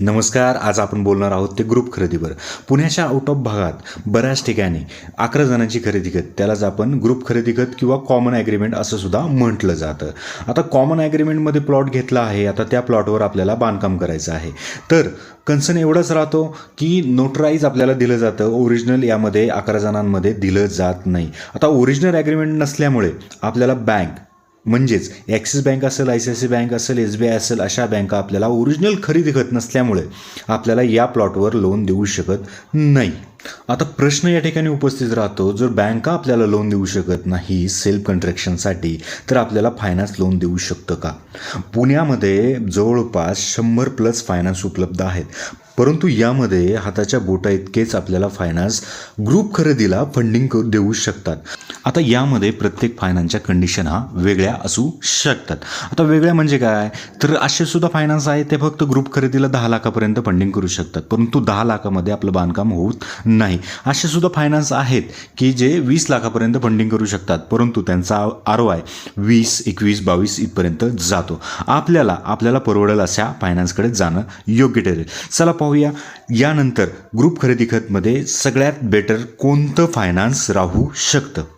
नमस्कार आज आपण बोलणार आहोत ते ग्रुप खरेदीवर. पुण्याच्या आउट ऑफ भागात बऱ्याच ठिकाणी अकरा जणांची खरेदी खत त्यालाच आपण ग्रुप खरेदी खत किंवा कॉमन ॲग्रीमेंट असं सुद्धा म्हटलं जातं. आता कॉमन ॲग्रीमेंटमध्ये प्लॉट घेतला आहे आता त्या प्लॉटवर आपल्याला बांधकाम करायचं आहे. तर कन्सर्न एवढंच राहतो की नोटराईज आपल्याला दिलं जातं ओरिजिनल यामध्ये अकरा जणांमध्ये दिलं जात नाही. आता ओरिजिनल ॲग्रीमेंट नसल्यामुळे आपल्याला बँक म्हणजेच ॲक्सिस बँक असेल I C I C bank असेल एस बी आय असेल अशा बँका आपल्याला ओरिजिनल खरेदी करत नसल्यामुळे आपल्याला या प्लॉटवर लोन देऊ शकत नाही. आता प्रश्न या ठिकाणी उपस्थित राहतो जर बँका आपल्याला लोन देऊ शकत नाही सेल्फ कंट्रॅक्शनसाठी तर आपल्याला फायनान्स लोन देऊ शकतं का? पुण्यामध्ये जवळपास शंभर प्लस फायनान्स उपलब्ध आहेत. परंतु यामध्ये हाताच्या बोटा इतकेच आपल्याला फायनान्स ग्रुप खरेदीला फंडिंग करू देऊ शकतात. आता यामध्ये प्रत्येक फायनान्सच्या कंडिशन हा वेगळ्या असू शकतात. आता वेगळ्या म्हणजे काय? तर असे सुद्धा फायनान्स आहे ते फक्त ग्रुप खरेदीला दहा लाखापर्यंत फंडिंग करू शकतात. परंतु दहा लाखामध्ये आपलं बांधकाम होत नाही. असे सुद्धा फायनान्स आहेत की जे वीस लाखापर्यंत फंडिंग करू शकतात परंतु त्यांचा आर ओ आय वीस एकवीस बावीस इथपर्यंत जातो. आपल्याला आपल्याला परवडेल अशा फायनान्सकडे जाणं योग्य ठरेल. चला पाहूया. यानंतर ग्रुप खरेदी खतमध्ये सगळ्यात बेटर कोणतं फायनान्स राहू शकतं?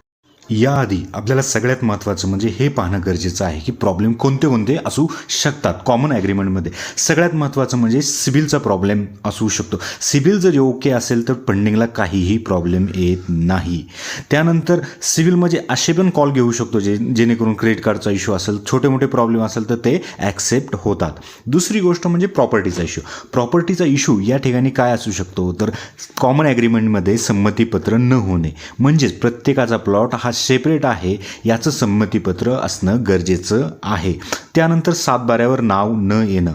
याआधी आपल्याला सगळ्यात महत्त्वाचं म्हणजे हे पाहणं गरजेचं आहे की प्रॉब्लेम कोणते कोणते असू शकतात कॉमन ॲग्रीमेंटमध्ये सगळ्यात महत्त्वाचं म्हणजे सिबिलचा प्रॉब्लेम असू शकतो. सिबिल जर ओके असेल तर फंडिंगला काहीही प्रॉब्लेम येत नाही. त्यानंतर सिबिल म्हणजे असे पण कॉल घेऊ शकतो जे जेणेकरून क्रेडिट कार्डचा इश्यू असेल छोटे मोठे प्रॉब्लेम असेल तर ते ॲक्सेप्ट होतात. दुसरी गोष्ट म्हणजे प्रॉपर्टीचा इश्यू प्रॉपर्टीचा इश्यू या ठिकाणी काय असू शकतो? तर कॉमन ॲग्रीमेंटमध्ये संमतीपत्र न होणे. म्हणजेच प्रत्येकाचा प्लॉट हा सेपरेट आहे याचं संमतीपत्र असणं गरजेचं आहे. त्यानंतर सातबाऱ्यावर नाव न येणं.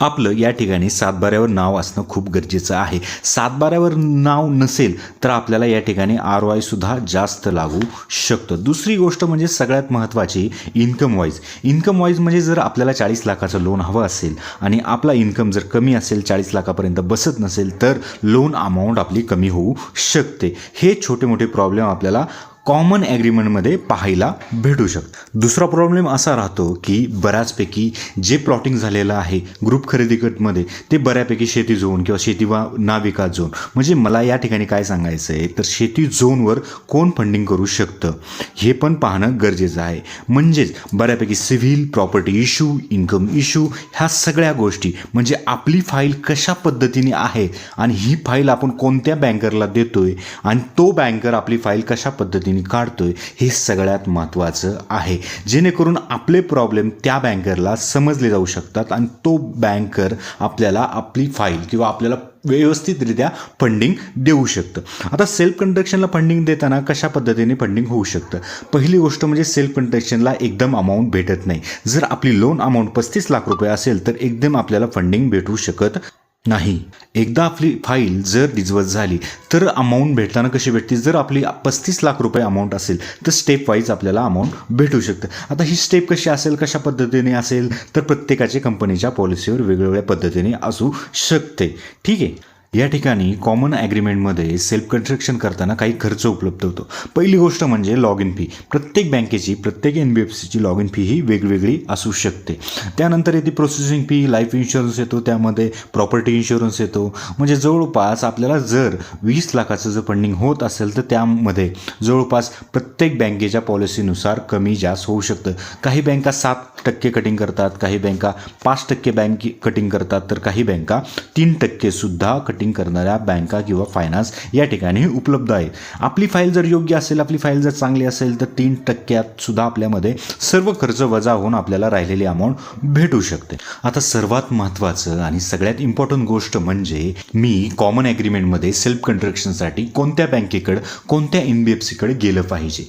आपलं या ठिकाणी सातबाऱ्यावर नाव असणं खूप गरजेचं आहे. सातबाऱ्यावर नाव नसेल तर आपल्याला या ठिकाणी आर वायसुद्धा जास्त लागू शकतं. दुसरी गोष्ट म्हणजे सगळ्यात महत्त्वाची इन्कम वाईज इन्कम वाईज म्हणजे जर आपल्याला चाळीस लाखाचं लोन हवं असेल आणि आपला इन्कम जर कमी असेल चाळीस लाखापर्यंत बसत नसेल तर लोन अमाऊंट आपली कमी होऊ शकते. हे छोटे मोठे प्रॉब्लेम आपल्याला कॉमन ॲग्रीमेंटमध्ये पाहायला भेटू शकतं. दुसरा प्रॉब्लेम असा राहतो की बऱ्याचपैकी जे प्लॉटिंग झालेलं आहे ग्रुप खरेदी गटमध्ये ते बऱ्यापैकी शेती झोन किंवा शेती वा नाविका झोन म्हणजे मला या ठिकाणी काय सांगायचं आहे तर शेती झोनवर कोण फंडिंग करू शकतं हे पण पाहणं गरजेचं आहे. म्हणजेच बऱ्यापैकी civil property issue income issue ह्या सगळ्या गोष्टी म्हणजे आपली फाईल कशा पद्धतीने आहे आणि ही फाईल आपण कोणत्या बँकरला देतोय आणि तो बँकर आपली फाईल कशा पद्धतीने काढतोय हे सगळ्यात महत्त्वाचं आहे. जेणेकरून आपले प्रॉब्लेम त्या बँकरला समजले जाऊ शकतात आणि तो बँकर आपल्याला आपली फाईल किंवा आपल्याला व्यवस्थितरित्या फंडिंग देऊ शकतं. आता सेल्फ कंस्ट्रक्शनला फंडिंग देताना कशा पद्धतीने फंडिंग होऊ शकतं? पहिली गोष्ट म्हणजे सेल्फ कंस्ट्रक्शनला एकदम अमाऊंट भेटत नाही. जर आपली लोन अमाऊंट पस्तीस लाख रुपये असेल तर एकदम आपल्याला फंडिंग भेटू शकत नाही. एकदा आपली फाईल जर डिजवत झाली तर अमाऊंट भेटताना कशी भेटते? जर आपली पस्तीस लाख रुपये अमाऊंट असेल तर स्टेप वाईज आपल्याला अमाऊंट भेटू शकतं. आता ही स्टेप कशी असेल कशा पद्धतीने असेल? तर प्रत्येकाच्या कंपनीच्या पॉलिसीवर वेगवेगळ्या पद्धतीने असू शकते. ठीक आहे? या ठिकाणी कॉमन ॲग्रीमेंटमध्ये सेल्फ कन्स्ट्रक्शन करताना काही खर्च उपलब्ध होतो. पहिली गोष्ट म्हणजे लॉग इन फी प्रत्येक बँकेची प्रत्येक एन बी एफ सीची लॉग इन फी ही वेगवेगळी असू शकते. त्यानंतर येते प्रोसेसिंग फी लाईफ इन्शुरन्स येतो त्यामध्ये प्रॉपर्टी इन्शुरन्स येतो. म्हणजे जवळपास आपल्याला जर वीस लाखाचं जर फंडिंग होत असेल तर त्यामध्ये जवळपास प्रत्येक बँकेच्या पॉलिसीनुसार कमी जास्त होऊ शकतं. काही बँका सात टक्के कटिंग करतात काही बँका पाच टक्के बँक कटिंग करतात तर काही बँका तीन टक्केसुद्धा कटिंग करणाऱ्या बँका किंवा फायनान्स या ठिकाणी उपलब्ध आहेत आपली फाईल जर योग्य असेल आपली फाईल जर चांगली असेल तर तीन टक्क्यात सुद्धा आपल्यामध्ये सर्व खर्च वजा होऊन आपल्याला राहिलेली अमाऊंट भेटू शकते. आता सर्वात महत्त्वाचं आणि सगळ्यात इम्पॉर्टंट गोष्ट म्हणजे मी कॉमन ॲग्रीमेंटमध्ये सेल्फ कंस्ट्रक्शनसाठी कोणत्या बँकेकडे कोणत्या एन बी एफ सीकडे गेलं पाहिजे?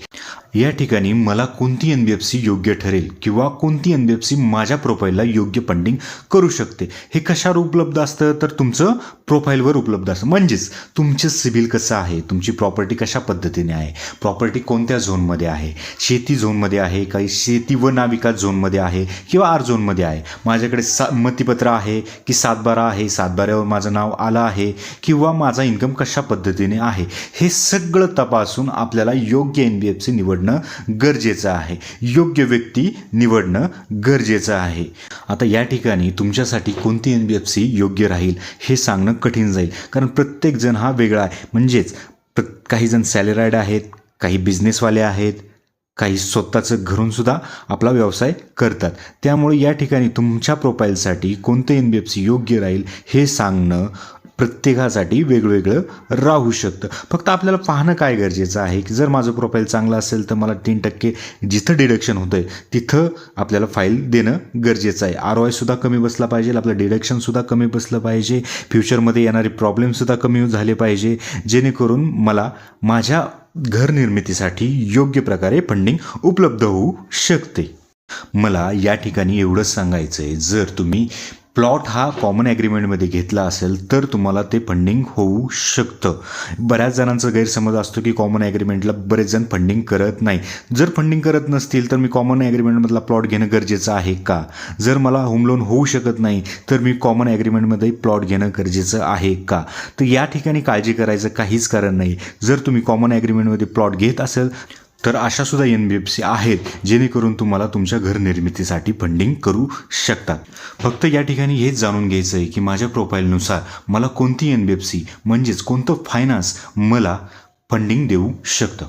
या ठिकाणी मला कोणती एन बी एफ सी योग्य ठरेल किंवा कोणती एन बी एफ सी माझ्या प्रोफाईलला योग्य फंडिंग करू शकते? हे कशावर उपलब्ध असतं? तर तुमचं प्रोफाईल प्रोफाईलवर उपलब्ध असतं. म्हणजेच तुमचं सिबिल कसं आहे? तुमची प्रॉपर्टी कशा पद्धतीने आहे? प्रॉपर्टी कोणत्या झोनमध्ये आहे? शेती झोनमध्ये आहे काही शेती व नाविकास झोनमध्ये आहे किंवा आर झोनमध्ये आहे? माझ्याकडे सा मतीपत्र आहे की सातबारा आहे? सातबाऱ्यावर माझं नाव आलं आहे किंवा माझा इन्कम कशा पद्धतीने आहे? हे सगळं तपासून आपल्याला योग्य एन बी एफ सी निवडणं गरजेचं आहे. योग्य व्यक्ती निवडणं गरजेचं आहे. आता या ठिकाणी तुमच्यासाठी कोणती एन बी एफ सी योग्य राहील हे सांगणं कठीण जाईल. कारण प्रत्येक जण हा वेगळा आहे. म्हणजेच प्र काही जण सॅलराईड आहेत काही बिझनेसवाले आहेत काही स्वतःचं घरूनसुद्धा आपला व्यवसाय करतात. त्यामुळे या ठिकाणी तुमच्या प्रोफाईलसाठी कोणतं एन बी एफ सी योग्य राहील हे सांगणं प्रत्येकासाठी वेगवेगळं राहू शकतं. फक्त आपल्याला पाहणं काय गरजेचं आहे की जर माझं प्रोफाईल चांगलं असेल तर मला तीन टक्के जिथं डिडक्शन होतं आहे तिथं आपल्याला फाईल देणं गरजेचं आहे. आर ओ आयसुद्धा कमी बसला पाहिजे आपलं डिडक्शनसुद्धा कमी बसलं पाहिजे फ्युचरमध्ये येणारे प्रॉब्लेमसुद्धा कमी झाले पाहिजे जेणेकरून मला माझ्या घरनिर्मितीसाठी योग्य प्रकारे फंडिंग उपलब्ध होऊ शकते. मला या ठिकाणी एवढंच सांगायचं आहे जर तुम्ही प्लॉट हा कॉमन ॲग्रीमेंटमध्ये घेतला असेल तर तुम्हाला ते फंडिंग होऊ शकतं. बऱ्याच जणांचा गैरसमज असतो की कॉमन ॲग्रीमेंटला बरेच जण फंडिंग करत नाही. जर फंडिंग करत नसतील तर मी कॉमन ॲग्रीमेंटमधला प्लॉट घेणं गरजेचं आहे का? जर मला होम लोन होऊ शकत नाही तर मी कॉमन ॲग्रीमेंटमध्ये प्लॉट घेणं गरजेचं आहे का? तर या ठिकाणी काळजी करायचं काहीच कारण नाही. जर तुम्ही कॉमन ॲग्रीमेंटमध्ये प्लॉट घेत असेल तर अशा सुद्धा एन बी एफ सी आहेत जेणेकरून तुम्हाला तुमच्या घर निर्मितीसाठी फंडिंग करू शकतात. फक्त या ठिकाणी हेच जाणून घ्यायचं आहे की माझ्या प्रोफाईलनुसार मला कोणती एन बी एफ सी म्हणजेच कोणतं फायनान्स मला फंडिंग देऊ शकतं?